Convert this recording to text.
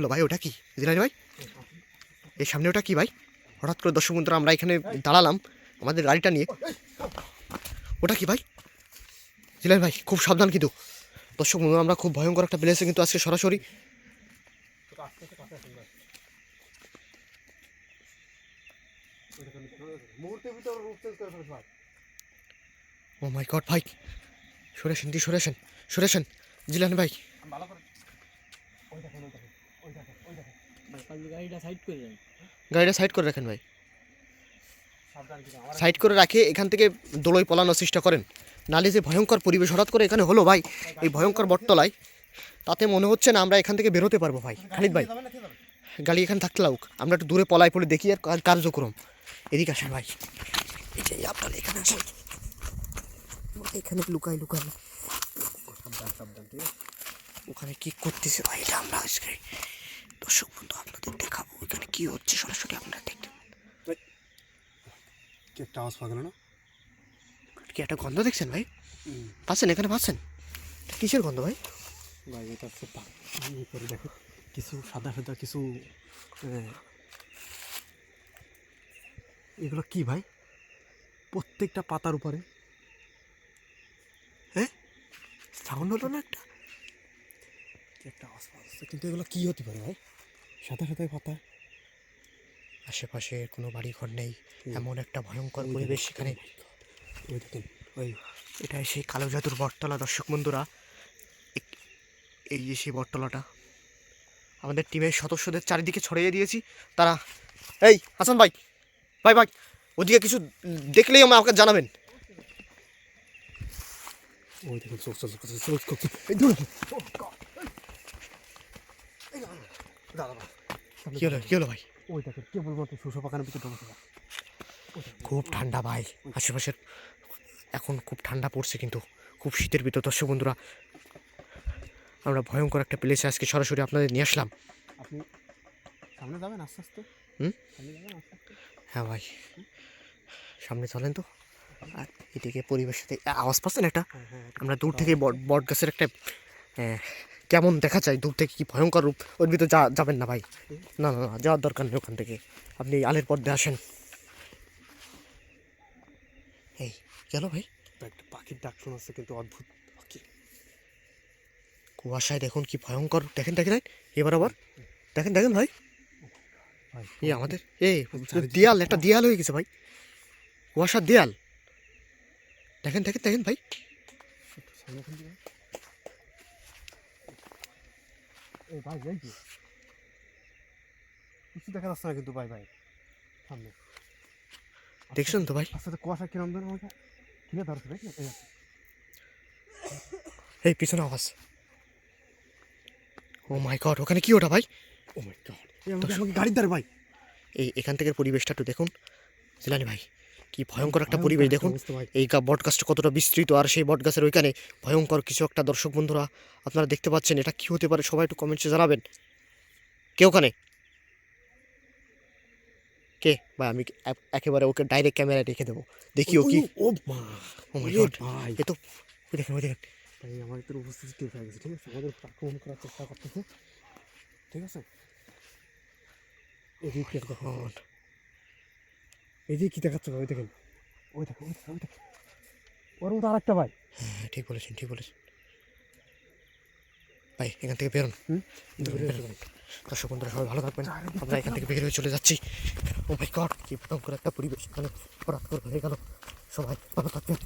Hello, ভাই, ওটা কি? জিলানি ভাই? এর সামনে ওটা কি ভাই? হঠাৎ করে দর্শক বন্ধুরা আমরা এখানে দাঁড়ালাম আমাদের গাড়িটা নিয়ে। ওটা কি ভাই? জিলানি ভাই, খুব সাবধান কিন্তু। দর্শক বন্ধুরা আমরা খুব ভয়ঙ্কর একটা প্লেসে কিন্তু আজকে সরাসরি। ও মাই গড ভাই। সরেছেন দি সরেছেন? সরেছেন। জিলানি ভাই ভালো করে ওই দেখেন ওই দেখেন ওই দেখেন ওই দেখেন গাড়িটা সাইড করে গাড়িটা সাইড করে রাখেন ভাই। সাইড করে রাখে এখান থেকে দোলই পলানোর চেষ্টা করেন। নালে যে ভয়ঙ্কর পরিবেশ হঠাৎ করে এখানে হলো ভাই এই ভয়ঙ্কর বটতলায় তাতে মনে হচ্ছে না আমরা এখান থেকে বেরোতে পারব ভাই। খালিদ ভাই গাড়ি এখানে থাকতে লাগুক। আমরা একটু দূরে পলাই পড়ে দেখি আর কার- কার্যক্রম। এদিকে আসেন ভাই। এই যে আপনার এখানে আসেন। এখানে লুকাই লুকাই। ওখানে কি করতেছে ভাই এটা আমরা আজকে? দর্শক বন্ধু আপনাদের দেখাবো ওখানে কি হচ্ছে। সরাসরি আপনারা দেখতে কি একটা আওয়াজ পাওয়া গেল না? কি একটা গন্ধ দেখছেন ভাই? পাচ্ছেন এখানে পাচ্ছেন? কিসের গন্ধ ভাই? ভাই এটা হচ্ছে করে দেখো কিছু সাদা সাদা কিছু এগুলো কি ভাই? প্রত্যেকটা পাতার উপরে? হ্যাঁ? সাউন্ড হলো না একটা? একটা আওয়াজ পাওয়া যাচ্ছে কিন্তু এগুলো কী হতে পারে ভাই সাদা সাদা পাতা আশেপাশে কোনো বাড়ি ঘর নেই এমন একটা ভয়ঙ্কর পরিবেশ সেখানে ওই দেখেন ওই এটাই সেই কালো জাদুর বটতলা দর্শক বন্ধুরা এই যে সেই বটতলাটা আমাদের টিমের সদস্যদের চারিদিকে ছড়িয়ে দিয়েছি তারা এই হাসান ভাই ভাই ভাই ওদিকে কিছু দেখলেই আমাকে জানাবেন ওই দেখেন দাঁড়া কি হলো কি হলো ভাই? ওই দেখেন কেবলমাত্র শোষা পাখানের ভিতরে। ওই খুব ঠান্ডা ভাই আশেপাশের এখন খুব ঠান্ডা পড়ছে কিন্তু খুব শীতের ভিতর। দর্শক বন্ধুরা আমরা ভয়ঙ্কর একটা প্লেসে আজকে সরাসরি আপনাদের নিয়ে আসলাম। আপনি সামনে যাবেন আস্তে আস্তে? হুম? হ্যাঁ ভাই। সামনে চলেন তো। আর এদিকে পরিবেশের সাথে আওয়াজ পাচ্ছেন একটা? হ্যাঁ হ্যাঁ আমরা দূর থেকে বট গাছের একটা কেমন দেখা যায় দূর থেকে কি ভয়ঙ্কর রূপ? ওর ভিতরে যা যাবেন না ভাই। না না না যাওয়ার দরকার নেই ওখান থেকে। আপনি আলের পর্দে আসেন। এই গেল ভাই। একটা পাখির ডাক শোনাচ্ছে কিন্তু অদ্ভুত কুয়াশায় দেখুন কি ভয়ঙ্কর দেখেন দেখেন এবার আবার। দেখেন দেখেন ভাই। ভাই এই আমাদের এই দেয়াল একটা দেয়াল হয়ে গেছে ভাই। কুয়াশার দেয়াল। দেখেন দেখেন দেখেন ভাই একটু সামনে খান দিবেন। এই ভাই এই যে। কিছু দেখা যাচ্ছে না কিন্তু ভাই ভাই সামনে। দেখছেন তো ভাই? আস্তে কুয়াশা কিরম দেন আমাকে কিনে ধরছে দেখি এই আছে। এই পিছনে আওয়াজ। ও মাই গড ওখানে কি ওটা ভাই? ও মাই গড আমাকে গাড়ির ধারে ভাই। এই এখান থেকে পরিবেশটা একটু দেখুন। জিলানি ভাই কি ভয়ঙ্কর একটা পরিবেশ। দেখুন এই গা বট গাছটা কতটা বিস্তৃত আর সেই বট গাছের ওইখানে ভয়ঙ্কর কিছু একটা দর্শক বন্ধুরা আপনারা দেখতে পাচ্ছেন এটা কি হতে পারে সবাই একটু কমেন্টসে জানাবেন। কে ওখানে? কে? ভাই আমি একেবারে ওকে ডাইরেক্ট ক্যামেরায় রেখে দেবো। দেখি ও কি ও ভাই। এ তো দেখেন ওই দেখেন। ভাই আমাদের উপস্থিতি টের পেয়ে ঠিক আছে? আমাদের আক্রমণ করার চেষ্টা করতেছে ঠিক আছে? এদিকে কি দেখো God, কী দেখাচ্ছে ওই দেখেন। ওই দেখেন ওই দেখেন ওই দেখেন। ওর মতো আরেকটা ভাই। হ্যাঁ ঠিক বলেছেন ঠিক বলেছেন। ভাই এখান থেকে বেরোন। দর্শক বন্ধুরা সবাই ভালো থাকবেন। আমরা এখান থেকে বের হয়ে চলে যাচ্ছি। ও ভাই কর কি ভয়ঙ্কর একটা পরিবেশ এখানে। হঠাৎ করে হয়ে গেল। সবাই ভালো থাকবেন।